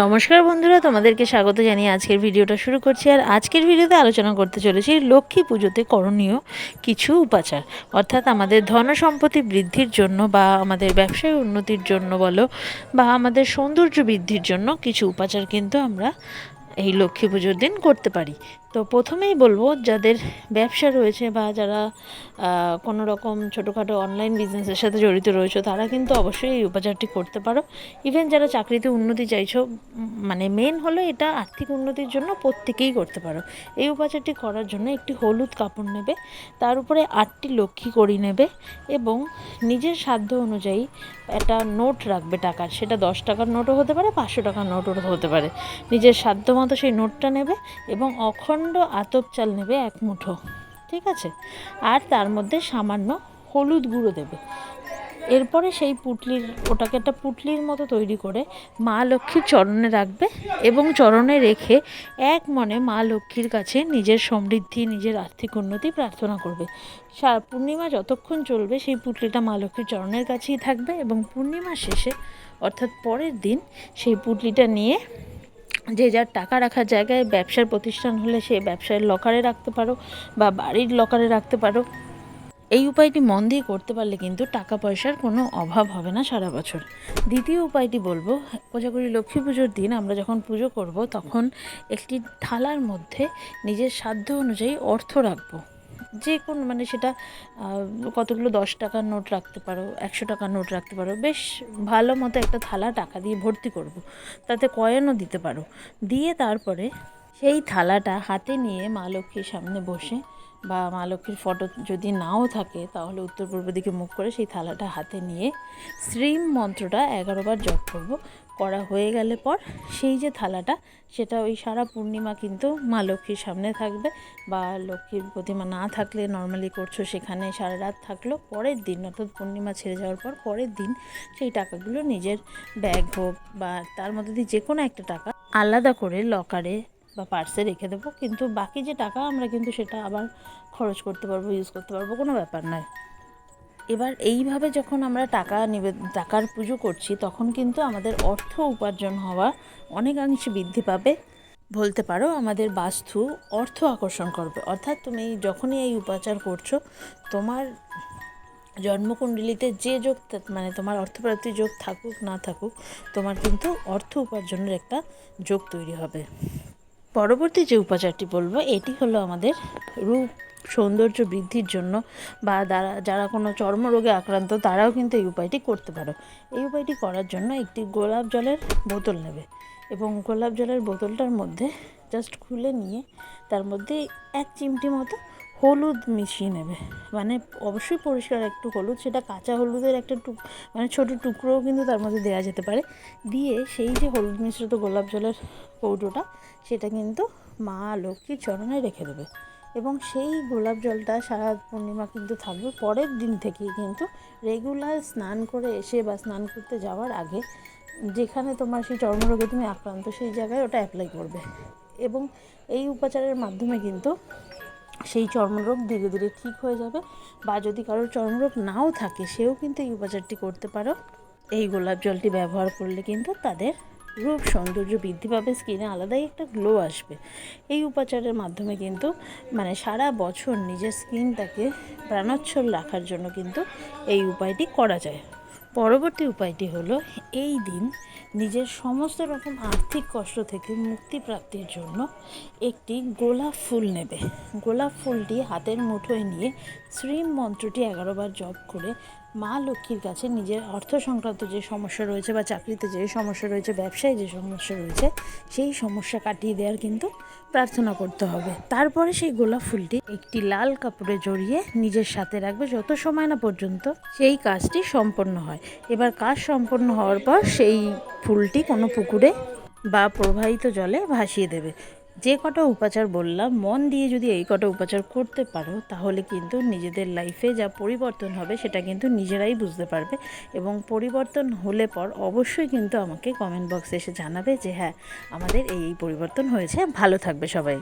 নমস্কার বন্ধুরা, তোমাদেরকে স্বাগত জানিয়ে আজকের ভিডিওটা শুরু করছি। আর আজকের ভিডিওতে আলোচনা করতে চলেছি লক্ষ্মী পুজোতে করণীয় কিছু উপাচার। অর্থাৎ আমাদের ধন সম্পত্তি বৃদ্ধির জন্য বা আমাদের ব্যবসায় উন্নতির জন্য বলো বা আমাদের সৌন্দর্য বৃদ্ধির জন্য কিছু উপাচার কিন্তু আমরা এই লক্ষ্মী পুজোর দিন করতে পারি। তো প্রথমেই বলব, যাদের ব্যবসা রয়েছে বা যারা কোনো রকম ছোটোখাটো অনলাইন বিজনেসের সাথে জড়িত রয়েছে, তারা কিন্তু অবশ্যই এই উপাচারটি করতে পারো। ইভেন যারা চাকরিতে উন্নতি চাইছো মানে মেন হলো এটা আর্থিক উন্নতির জন্য প্রত্যেকেই করতে পারো। এই উপাচারটি করার জন্য একটি হলুদ কাপড় নেবে, তার উপরে আটটি লক্ষ্মী করি নেবে এবং নিজের সাধ্য অনুযায়ী একটা নোট রাখবে টাকার। সেটা দশ টাকার নোটও হতে পারে, পাঁচশো টাকার নোটও হতে পারে। নিজের সাধ্য মতো সেই নোটটা নেবে এবং অখণ্ড আতপ চাল নেবে এক মুঠো, ঠিক আছে? আর তার মধ্যে সামান্য হলুদ গুঁড়ো দেবে। এরপরে সেই পুটলির, ওটাকে একটা পুটলির মতো তৈরি করে মা লক্ষ্মীর চরণে রাখবে এবং চরণে রেখে এক মনে মা লক্ষ্মীর কাছে নিজের সমৃদ্ধি, নিজের আর্থিক উন্নতি প্রার্থনা করবে। পূর্ণিমা যতক্ষণ চলবে সেই পুটলিটা মা লক্ষ্মীর চরণের কাছেই থাকবে এবং পূর্ণিমা শেষে, অর্থাৎ পরের দিন, সেই পুটলিটা নিয়ে যে যার টাকা রাখার জায়গায় ব্যবসার প্রতিষ্ঠান হলে সে ব্যবসার লকারে রাখতে পারো বা বাড়ির লকারে রাখতে পারো। এই উপায়টি মন দিয়ে করতে পারলে কিন্তু টাকা পয়সার কোনো অভাব হবে না সারা বছর। দ্বিতীয় উপায়টি বলব, কোজাগরি লক্ষ্মী পুজোর দিন আমরা যখন পুজো করব তখন একটি থালার মধ্যে নিজের সাধ্য অনুযায়ী অর্থ রাখব। যে কোন মানে সেটা কতগুলো দশ টাকার নোট রাখতে পারো, একশো টাকার নোট রাখতে পারো, বেশ ভালো মতো একটা থালা টাকা দিয়ে ভর্তি করব। তাতে কয়েনও দিতে পারো দিয়ে তারপরে সেই থালাটা হাতে নিয়ে মা লক্ষ্মীর সামনে বসে, বা মা লক্ষ্মীর ফটো যদি নাও থাকে, তাহলে উত্তর পূর্ব দিকে মুখ করে সেই থালাটা হাতে নিয়ে শ্রীম মন্ত্রটা এগারোবার জপ করব করা হয়ে গেলে পর সেই যে থালাটা, সেটা ওই সারা পূর্ণিমা কিন্তু মা লক্ষ্মীর সামনে থাকবে বা লক্ষ্মীর প্রতিমা না থাকলে নর্মালি করছ সেখানে সারা রাত থাকল। পরের দিন অর্থাৎ পূর্ণিমা ছেড়ে যাওয়ার পর পরের দিন সেই টাকাগুলো নিজের ব্যাগ হোক বা তার মধ্যে দিয়ে যে কোনো একটা টাকা আলাদা করে লকারে বা পার্সে রেখে দেবো। কিন্তু বাকি যে টাকা আমরা কিন্তু সেটা আবার খরচ করতে পারব ইউজ করতে পারব, কোনো ব্যাপার নয়। এবার এইভাবে যখন আমরা টাকা নিবে টাকার পুজো করছি, তখন কিন্তু আমাদের অর্থ উপার্জন হওয়া অনেকাংশে বৃদ্ধি পাবে। বলতে পারো, আমাদের বাস্তু অর্থ আকর্ষণ করবে। অর্থাৎ তুমি যখনই এই উপাচার করছ, তোমার জন্মকুণ্ডলিতে যে যোগ মানে তোমার অর্থপ্রাপ্তির যোগ থাকুক, না থাকুক, তোমার কিন্তু অর্থ উপার্জনের একটা যোগ তৈরি হবে। পরবর্তী যে উপাচারটি বলব, এটি হলো আমাদের রূপ সৌন্দর্য বৃদ্ধির জন্য বা যারা যারা কোনো চর্মরোগে আক্রান্ত, তারাও কিন্তু এই উপায়টি করতে পারো। এই উপায়টি করার জন্য একটি গোলাপ জলের বোতল নেবে এবং গোলাপ জলের বোতলটার মধ্যে জাস্ট খুলে নিয়ে তার মধ্যে এক চিমটি মতো হলুদ মিশিয়ে নেবে। মানে অবশ্যই পরিষ্কার একটু হলুদ, সেটা কাঁচা হলুদের একটা টুক মানে ছোটো টুকরোও কিন্তু তার মধ্যে দেওয়া যেতে পারে। দিয়ে সেই যে হলুদ মিশ্রিত গোলাপ জলের কৌটোটা সেটা কিন্তু মা লক্ষ্মীর চরণে রেখে দেবে। এবং সেই গোলাপ জলটা সারা পূর্ণিমা কিন্তু থাকবে। পরের দিন থেকেই কিন্তু রেগুলার স্নান করে এসে বা স্নান করতে যাওয়ার আগে যেখানে তোমার সেই চর্মরোগে তুমি আক্রান্ত, সেই জায়গায় ওটা অ্যাপ্লাই করবে। এবং এই উপাচারের মাধ্যমে কিন্তু সেই চর্মরোগ ধীরে ধীরে ঠিক হয়ে যাবে বা যদি কারোর চর্মরোগ নাও থাকে, সেও কিন্তু এই উপাচারটি করতে পারো। এই গোলাপ জলটি ব্যবহার করলে কিন্তু তাদের রূপ সৌন্দর্য বৃদ্ধি পাবে স্কিনে আলাদাই একটা গ্লো আসবে। এই উপাচারের মাধ্যমে কিন্তু মানে সারা বছর নিজের স্কিনটাকে প্রাণোচ্ছল রাখার জন্য কিন্তু এই উপায়টি করা যায়। পরবর্তী উপায়টি হলো, এই দিন নিজের সমস্ত রকম আর্থিক কষ্ট থেকে মুক্তি প্রাপ্তির জন্য একটি গোলাপ ফুল নেবে। গোলাপ ফুলটি হাতের মুঠোয় নিয়ে শ্রীম মন্ত্রটি এগারোবার জপ করে মা লক্ষ্মীর কাছে নিজের অর্থ সংক্রান্ত যে সমস্যা রয়েছে বা চাকরিতে যে সমস্যা রয়েছে, ব্যবসায় যে সমস্যা রয়েছে, সেই সমস্যা কাটিয়ে দেওয়ার কিন্তু প্রার্থনা করতে হবে। তারপরে সেই গোলাপ ফুলটি একটি লাল কাপড়ে জড়িয়ে নিজের সাথে রাখবে যত সময় না পর্যন্ত সেই কাজটি সম্পন্ন হয়। এবার কাজ সম্পন্ন হওয়ার পর সেই ফুলটি কোনো পুকুরে বা প্রবাহিত জলে ভাসিয়ে দেবে। যে কটা উপাচার বললাম, মন দিয়ে যদি এই কটা উপাচার করতে পারো, তাহলে কিন্তু নিজেদের লাইফে যা পরিবর্তন হবে, সেটা কিন্তু নিজেরাই বুঝতে পারবে এবং পরিবর্তন হলে পর অবশ্যই কিন্তু আমাকে কমেন্ট বক্সে এসে জানাবে যে হ্যাঁ আমাদের এই এই পরিবর্তন হয়েছে। ভালো থাকবে সবাই।